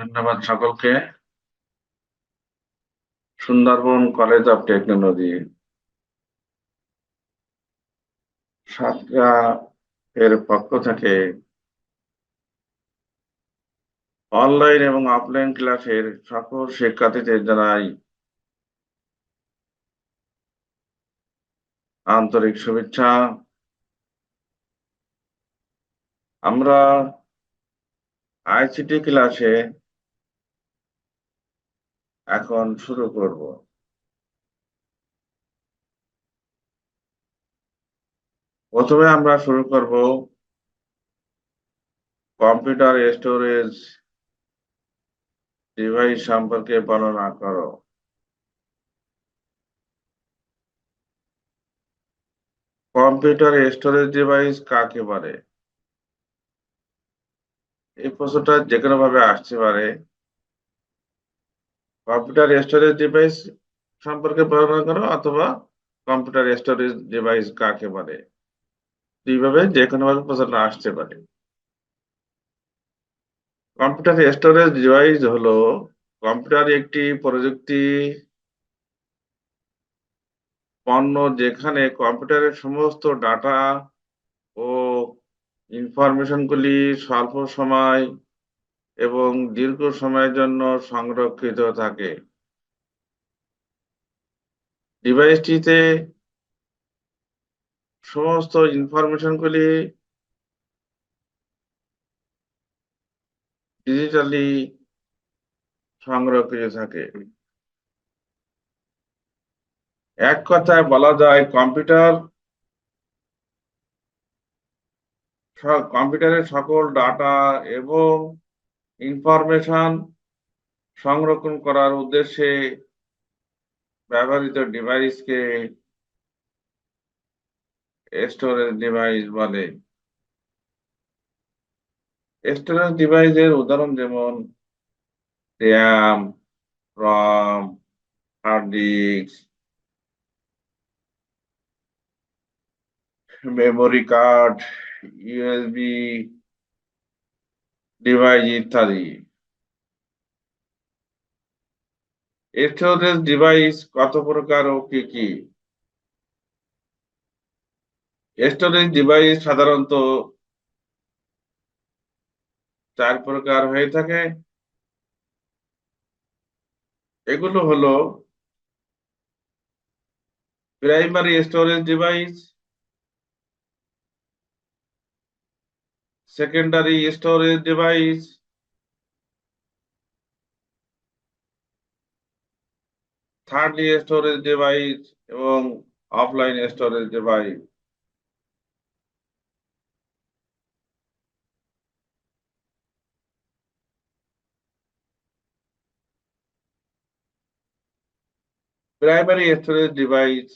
ধন্যবাদ সকলকে। Sundarban college of technology. Satra এর পক্ষ থেকে অনলাইন এবং অফলাইন ক্লাসের সকল শিক্ষার্থীদের জানাই আন্তরিক শুভেচ্ছা। আমরা আইসিটি ক্লাসে এখন শুরু করব। প্রথমে আমরা শুরু করব কম্পিউটার স্টোরেজ ডিভাইস সম্পর্কে বর্ণনা করো। কম্পিউটার স্টোরেজ ডিভাইস কাকে বলে? এই প্রশ্নটা যে কোনো ভাবে আসতে পারে। কম্পিউটার স্টোরেজ ডিভাইস সম্পর্কে বর্ণনা করো অথবা কম্পিউটার স্টোরেজ ডিভাইস কাকে বলে? দুইভাবে যে কোনো ভাবে প্রশ্নটা আসতে পারে। কম্পিউটার স্টোরেজ ডিভাইস হলো কম্পিউটার একটি প্রযুক্তি পণ্য যেখানে কম্পিউটারের সমস্ত ডাটা ও ইনফরমেশনগুলি স্বল্প সময় এবং দীর্ঘ সময়ের জন্য সংরক্ষিত থাকে। ডিভাইসটিতে সমস্ত ইনফরমেশনগুলি ডিজিটালি সংরক্ষিত থাকে। এক কথায় বলা যায়, কম্পিউটার কম্পিউটারের সকল ডাটা এবং ইনফরমেশন সংরক্ষণ করার উদ্দেশ্যে ব্যবহৃত ডিভাইসকে স্টোরেজ ডিভাইস বলে। স্টোরেজ ডিভাইসের উদাহরণ যেমন RAM ROM hard disk memory card USB device ইত্যাদি স্টোরেজ ডিভাইস কত প্রকার ও কি কি? স্টোরেজ ডিভাইস সাধারণত চার প্রকার হয়ে থাকে। এগুলো হলো primary storage device secondary storage device thirdly storage device এবং offline storage device primary storage device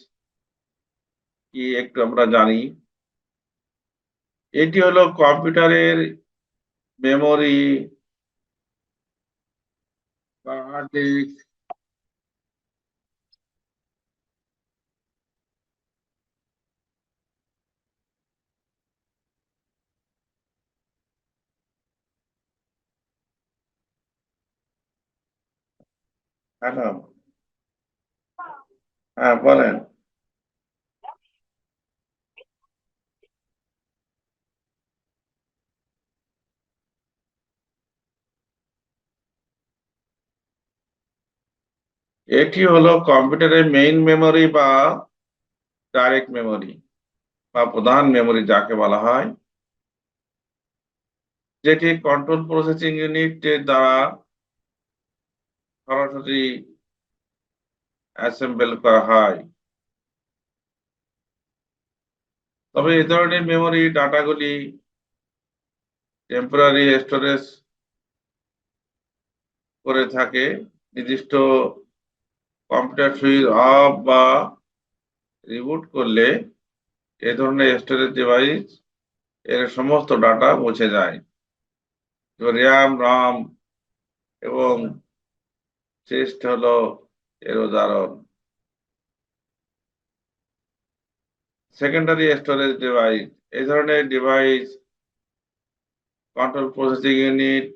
কি একটু আমরা জানি এটি হলো কম্পিউটারের মেমোরি হ্যালো হ্যাঁ বলেন। এটি হলো কম্পিউটারের মেইন মেমোরি বা ডাইরেক্ট মেমোরি বা প্রধান মেমোরি যাকে বলা হয়, যেটি কন্ট্রোল প্রসেসিং ইউনিটের দ্বারা সরাসরি অ্যাসেম্বল করা হয়। তবে এ ধরনের মেমোরি ডাটাগুলি টেম্পোরারি স্টোরেজ করে থাকে, নির্দিষ্ট কম্পিউটার সুইচ অফ বা রিবুট করলে এ ধরনের স্টোরেজ ডিভাইস এর সমস্ত ডাটা মুছে যায়। র্যাম রাম এবং চেস্ট হলো এর উদাহরণ। সেকেন্ডারি স্টোরেজ ডিভাইস এই ধরনের ডিভাইস কন্ট্রোল প্রসেসিং ইউনিট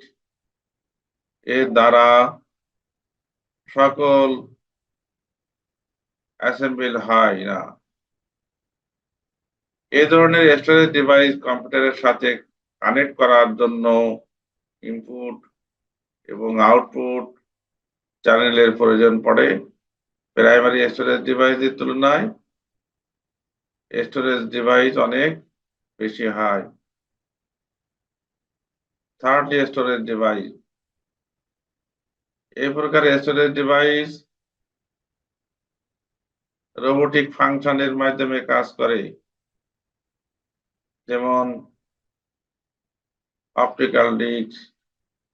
এর দ্বারা সকল অ্যাসেম্বল হয় না। এ ধরনের স্টোরেজ ডিভাইস কম্পিউটারের সাথে কানেক্ট করার জন্য ইনপুট এবং আউটপুট চ্যানেলের প্রয়োজন পড়ে। প্রাইমারি স্টোরেজ ডিভাইসের তুলনায় স্টোরেজ ডিভাইস অনেক বেশি হয়। Third storage device. এই প্রকার স্টোরেজ ডিভাইস রোবোটিক ফাংশনের মাধ্যমে কাজ করে। যেমন অপটিক্যাল ডিস্ক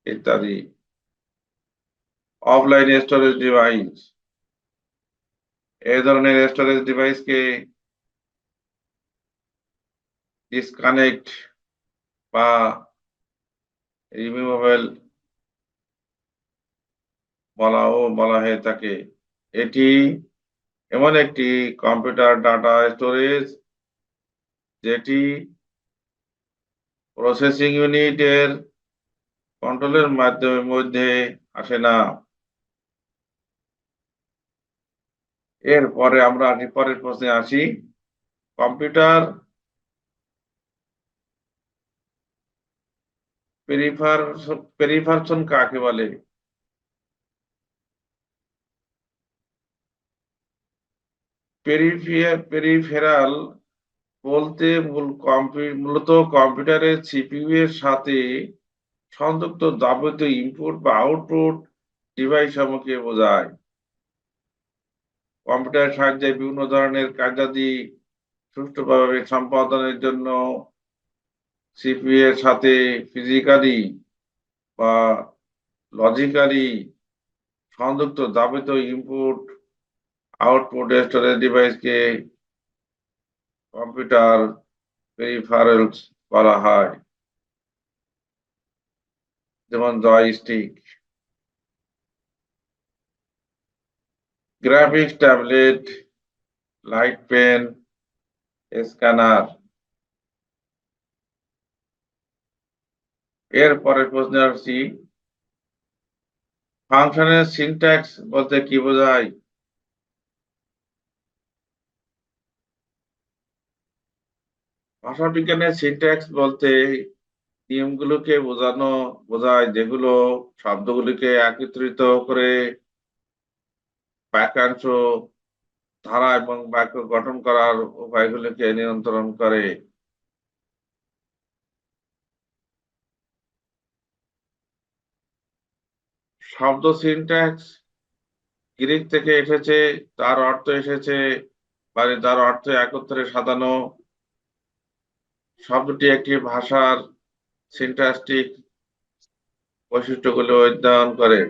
ইত্যাদি। অফলাইন স্টোরেজ ডিভাইস এই ধরনের স্টোরেজ ডিভাইসকে ডিসকানেক্ট বা রিমুভেবল বলাও বলা হয়ে থাকে। এটি এমন একটি কম্পিউটার ডাটা স্টোরেজ যেটি প্রসেসিং ইউনিটের কন্ট্রোলের মাধ্যমে মধ্যে আসে না। এরপরে আমরা পরের প্রশ্নে আসি। কম্পিউটার পেরিফার পেরিফারশন কাকে বলে? পেরিফেরাল বলতে মূল মূলত কম্পিউটারের সিপিইউ এর সাথে সংযুক্ত যাবতীয় ইনপুট বা আউটপুট ডিভাইস সমূহকে বোঝায়। কম্পিউটারের সাহায্যে বিভিন্ন ধরনের কার্যাদি সুষ্ঠুভাবে সম্পাদনের জন্য সিপিইউ এর সাথে ফিজিক্যালি বা লজিক্যালি সংযুক্ত যাবতীয় ইনপুট আউটপুট স্টোরেজ ডিভাইসকে কম্পিউটার পেরিফারেলস বলা হয়। যেমন joystick graphics tablet light pen scanner এর পরের প্রশ্নে আসছি ফাংশনের সিনট্যাক্স বলতে কি বোঝায়? ভাষাবিজ্ঞানের সিনট্যাক্স বলতে নিয়মগুলোকে বোঝানো, বোঝায় যেগুলো শব্দগুলিকে একত্রিত করে বাক্যাংশ, ধারা এবং বাক্য গঠন করার উপায়গুলিকে নিয়ন্ত্রণ করে। শব্দ সিনট্যাক্স গ্রিক থেকে এসেছে, তার অর্থ এসেছে মানে তার অর্থ একত্রে সাজানো শব্দটি একটি ভাষার সিনট্যাক্টিক বৈশিষ্ট্যগুলো অধ্যয়ন করে।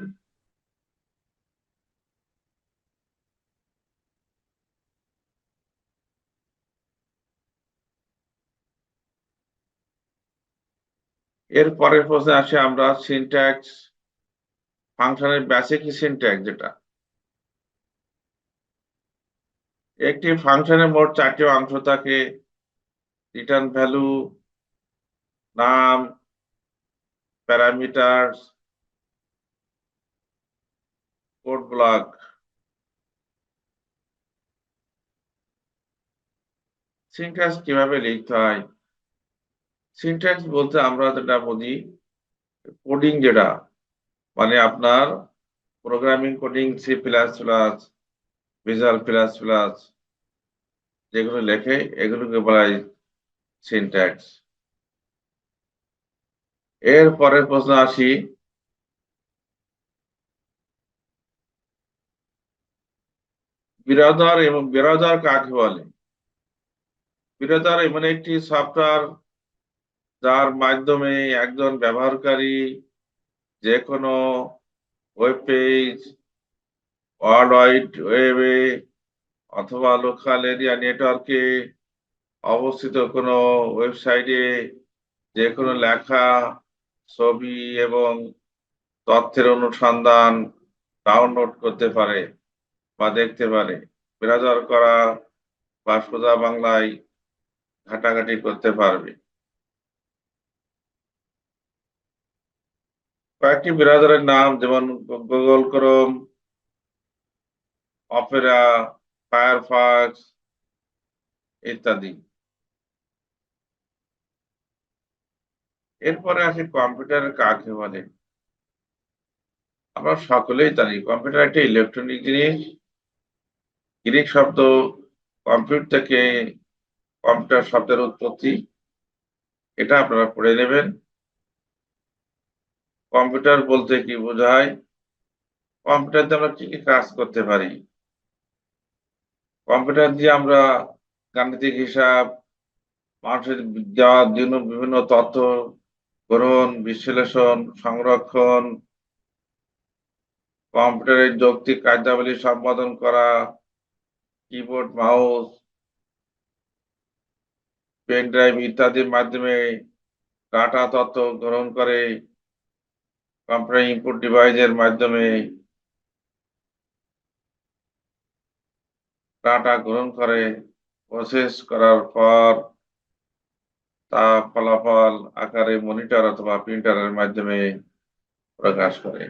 এর পরের প্রশ্নে আসে আমরা সিনট্যাক্স ফাংশনের বেসিক সিনট্যাক্স যেটা। একটি ফাংশনের মোট চারটি অংশ থাকে। রিটার্ন ভ্যালু নাম প্যারামিটারস কোড ব্লক সিনট্যাক্স কীভাবে লিখতে হয়? সিনট্যাক্স বলতে আমরা যেটা বুঝি কোডিং যেটা মানে আপনার programming coding C plus plus visual plus plus যেগুলো লেখে, এগুলোকে বলা হয় সিনট্যাক্স এর পরের প্রশ্ন আসি। বিরাদার এবং বিরাদার কাকে বলে? বিরাদার এমন একটি সফটওয়্যার যার মাধ্যমে একজন ব্যবহারকারী যে কোনো ওয়েব পেজ ওয়ার্ল্ড ওয়াইড ওয়েবে অথবা লোকাল এরিয়া নেটওয়ার্কে অবস্থিত কোনো ওয়েবসাইটে যে কোনো লেখা, ছবি এবং তথ্যের অনুসন্ধান ডাউনলোড করতে পারে বা দেখতে পারে। ব্রাউজার করা বা সোজা বাংলায় ঘাটাঘাটি করতে পারবে। কয়েকটি ব্রাউজারের নাম যেমন গুগল ক্রোম অপেরা ফায়ারফক্স ইত্যাদি। এরপরে আসি কম্পিউটার কাকে বলে আমরা সকলেই জানি, কম্পিউটার একটি ইলেকট্রনিক জিনিস। গ্রিক শব্দ কম্পিউটার থেকে কম্পিউটার শব্দের উৎপত্তি, এটা আপনারা পড়ে নেবেন। কম্পিউটার বলতে কি বোঝায়? কম্পিউটার দিয়ে আমরা কি কি কাজ করতে পারি? কম্পিউটার দিয়ে আমরা গাণিতিক হিসাব, মানুষের জন্য বিভিন্ন তথ্য গ্রহণ বিশ্লেষণ, সংরক্ষণ, কম্পিউটারের যৌক্তিক কার্যাবলী সম্পাদন করা কিবোর্ড মাউস পেন ড্রাইভ ইত্যাদির মাধ্যমে ডাটা তথ্য গ্রহণ করে কম্পিউটার ইনপুট ডিভাইসের মাধ্যমে ডাটা গ্রহণ করে প্রসেস করার পর তা ফলাফল আকারে মনিটর অথবা প্রিন্টারের মাধ্যমে প্রকাশ করে।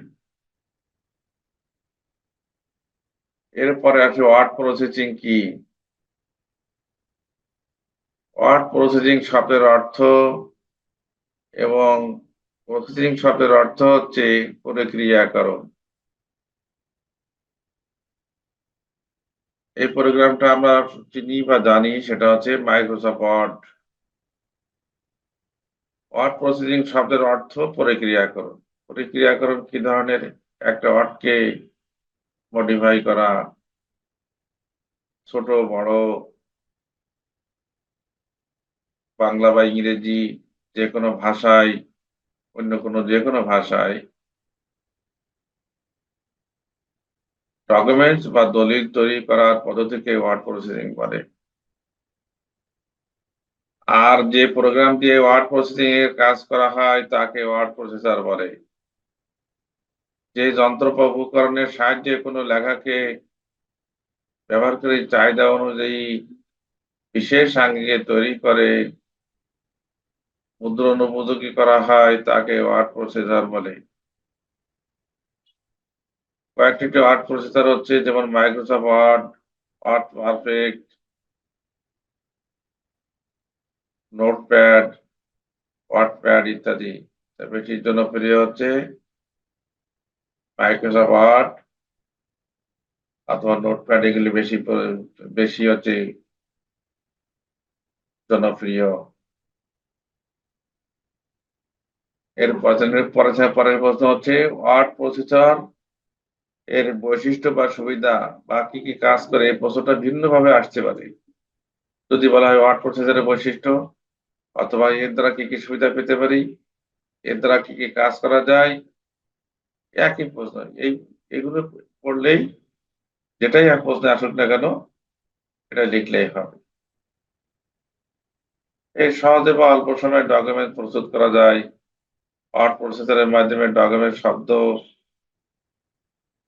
এরপরে আছে ওয়ার্ড প্রসেসিং কি? ওয়ার্ড প্রসেসিং শব্দের অর্থ এবং প্রসেসিং শব্দের অর্থ হচ্ছে প্রক্রিয়াকরণ এই প্রোগ্রামটা আমরা চিনি বা জানি, সেটা হচ্ছে মাইক্রোসফট ওয়ার্ড প্রসেসিং শব্দের অর্থ প্রক্রিয়াকরণ। প্রক্রিয়াকরণ কি ধরনের? একটা ওয়ার্ডকে মডিফাই করা, ছোট, বড়, বাংলা বা ইংরেজি যে কোনো ভাষায়, অন্য কোনো যে কোনো ভাষায় ডকুমেন্টস বা দলিল তৈরি করার পদ্ধতিকে ওয়ার্ড প্রসেসিং বলে। আর যে প্রোগ্রাম দিয়ে ওয়ার্ড প্রসেসিং এর কাজ করা হয়, তাকে ওয়ার্ড প্রসেসর বলে। যে যন্ত্র উপকরণের সাহায্যে কোনো লেখাকে ব্যবহার করে চাহিদা অনুযায়ী বিশেষ আঙ্গিকে তৈরি করে, মুদ্রণ উপযোগী করা হয়, তাকে ওয়ার্ড প্রসেসর বলে। কয়েকটি ওয়ার্ড প্রসেসর হচ্ছে, যেমন Microsoft word perfect notepad wordpad ইত্যাদি। বেশি জনপ্রিয় হচ্ছে মাইক্রোসফট ওয়ার্ড অথবা নোটপ্যাড এগুলি বেশি বেশি হচ্ছে জনপ্রিয়। এর পরে পরের প্রশ্ন হচ্ছে ওয়ার্ড প্রসেসর এর বৈশিষ্ট্য বা সুবিধা বা কি কি কাজ করে এই প্রশ্নটা ভিন্নভাবে আসতে পারে। যদি বলা হয় ওয়ার্ড প্রসেসরের বৈশিষ্ট্য অথবা এর দ্বারা কি কি সুবিধা পেতে পারি? এর দ্বারা কি কি কাজ করা যায়? একই প্রশ্ন। এই, এগুলো পড়লেই যেটাই এক প্রশ্নে আসুক না কেন, এটা লিখলেই হবে। এই সহজে বা অল্প সময়ে ডকুমেন্ট প্রস্তুত করা যায়। ওয়ার্ড প্রসেসরের মাধ্যমে ডকুমেন্ট শব্দ,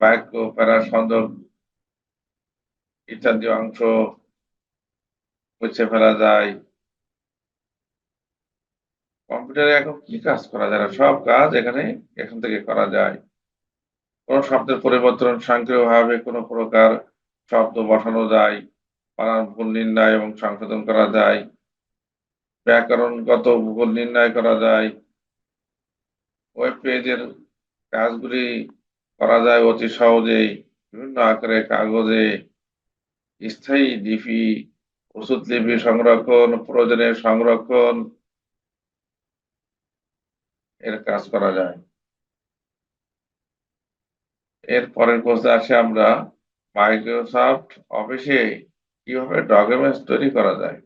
বাক্য প্যারা সংযোগ ইত্যাদি অংশ মুছে ফেলা যায়। কম্পিউটারে এখন কি কাজ করা যায় সব কাজ এখানে, এখান থেকে করা যায়। কোন শব্দের পরিবর্তন স্বয়ংক্রিয়ভাবে কোনো প্রকার শব্দ বসানো যায় বানান ভুল নির্ণয় এবং সংশোধন করা যায়, ব্যাকরণগত ভুল নির্ণয় করা যায় ওয়েব পেজের কাজগুলি করা যায় অতি সহজেই বিভিন্ন আকারে কাগজে, স্থায়ী ডিপি ওষুধ লিপি সংরক্ষণ প্রয়োজনের সংরক্ষণ এর কাজ করা যায়। এর পরের প্রশ্নে আসে আমরা মাইক্রোসফট অফিসে কীভাবে ডকুমেন্টস তৈরি করা যায়?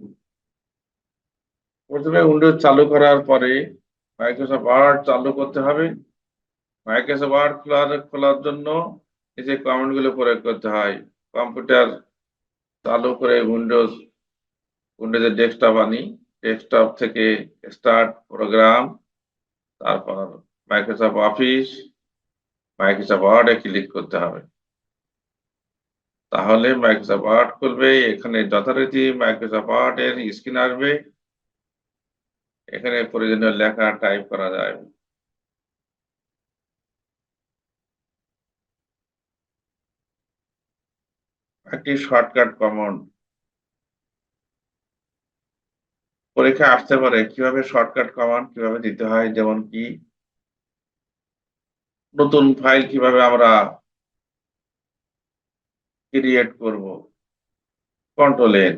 প্রথমে উইন্ডোজ চালু করার পরে মাইক্রোসফট ওয়ার্ড চালু করতে হবে। মাইক্রোসফট ওয়ার্ড খোলার খোলার জন্য এই যে কমেন্টগুলো প্রয়োগ করতে হয়। কম্পিউটার চালু করে উইন্ডোজ উইন্ডোজের ডেস্কটপ আনি। ডেস্কটপ থেকে স্টার্ট প্রোগ্রাম তারপর মাইক্রোসফট অফিস মাইক্রোসফট ওয়ার্ডে ক্লিক করতে হবে। তাহলে মাইক্রোসফট ওয়ার্ড খুলবে, এখানে যথারীতি মাইক্রোসফট ওয়ার্ডের স্ক্রিন আসবে। এখানে প্রয়োজনীয় লেখা টাইপ করা যায়। একটি শর্টকাট কমন পরীক্ষায় আসতে পারে, কীভাবে শর্টকাট কমান্ড কীভাবে দিতে হয়, যেমন কি? নতুন ফাইল কীভাবে আমরা ক্রিয়েট করব? কন্ট্রোল এন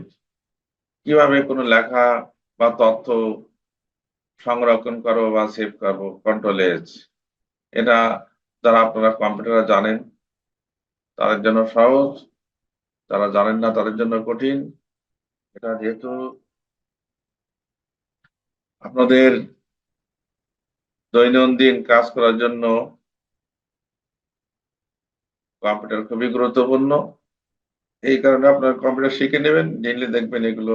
কীভাবে কোনো লেখা বা তথ্য সংরক্ষণ করব বা সেভ করব? কন্ট্রোল এজ এটা যারা আপনারা কম্পিউটার জানেন, তাদের জন্য সহজ, যারা জানেন না তাদের জন্য কঠিন। এটা যেহেতু আপনাদের দৈনন্দিন কাজ করার জন্য কম্পিউটার খুবই গুরুত্বপূর্ণ। এই কারণে আপনার কম্পিউটার শিখে নেবেন নিলে দেখবেন এগুলো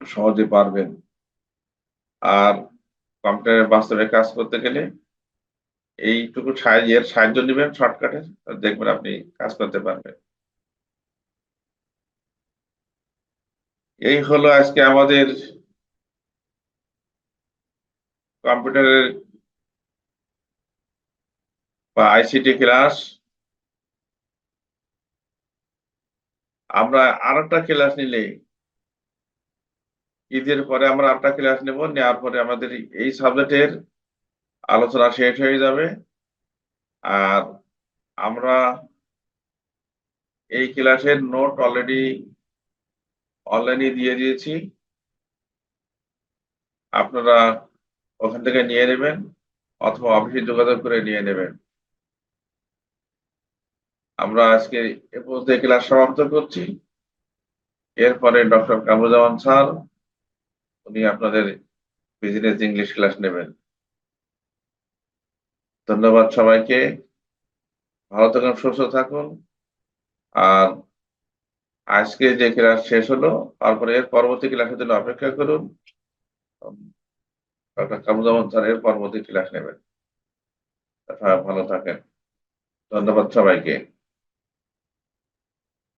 সহজে পারবেন। আর কম্পিউটারে বাস্তবে কাজ করতে গেলে এইটুকু সাহায্যের সাহায্য নেবেন শর্টকাটে দেখবেন আপনি কাজ করতে পারবেন। এই হলো আজকে আমাদের কম্পিউটারের বা আইসিটি ক্লাস আমরা আর একটা ক্লাস নিলে, ঈদের পরে আমরা আরেকটা ক্লাস নেব, নেওয়ার পরে আমাদের এই সাবজেক্টের আলোচনা শেষ হয়ে যাবে। আর আমরা এই ক্লাসের নোট অলরেডি অনলাইনে দিয়ে দিয়েছি। আপনারা ওখান থেকে নিয়ে নেবেন অথবা অফিসে যোগাযোগ করে নিয়ে নেবেন। আমরা আজকে এ পর্যন্ত ক্লাস সমাপ্ত করছি। এরপরে ডক্টর কামরুজ্জামান স্যার, উনি আপনাদের বিজনেস ইংলিশ ক্লাস নেবেন। ধন্যবাদ সবাইকে। ভালো থাকুন, সুস্থ থাকুন। আর আজকে যে ক্লাস শেষ হলো, তারপরে এর পরবর্তী ক্লাসের জন্য অপেক্ষা করুন। ডক্টর কামরুজ্জামান স্যার এর পরবর্তী ক্লাস নেবেন। ভালো থাকেন। ধন্যবাদ সবাইকে।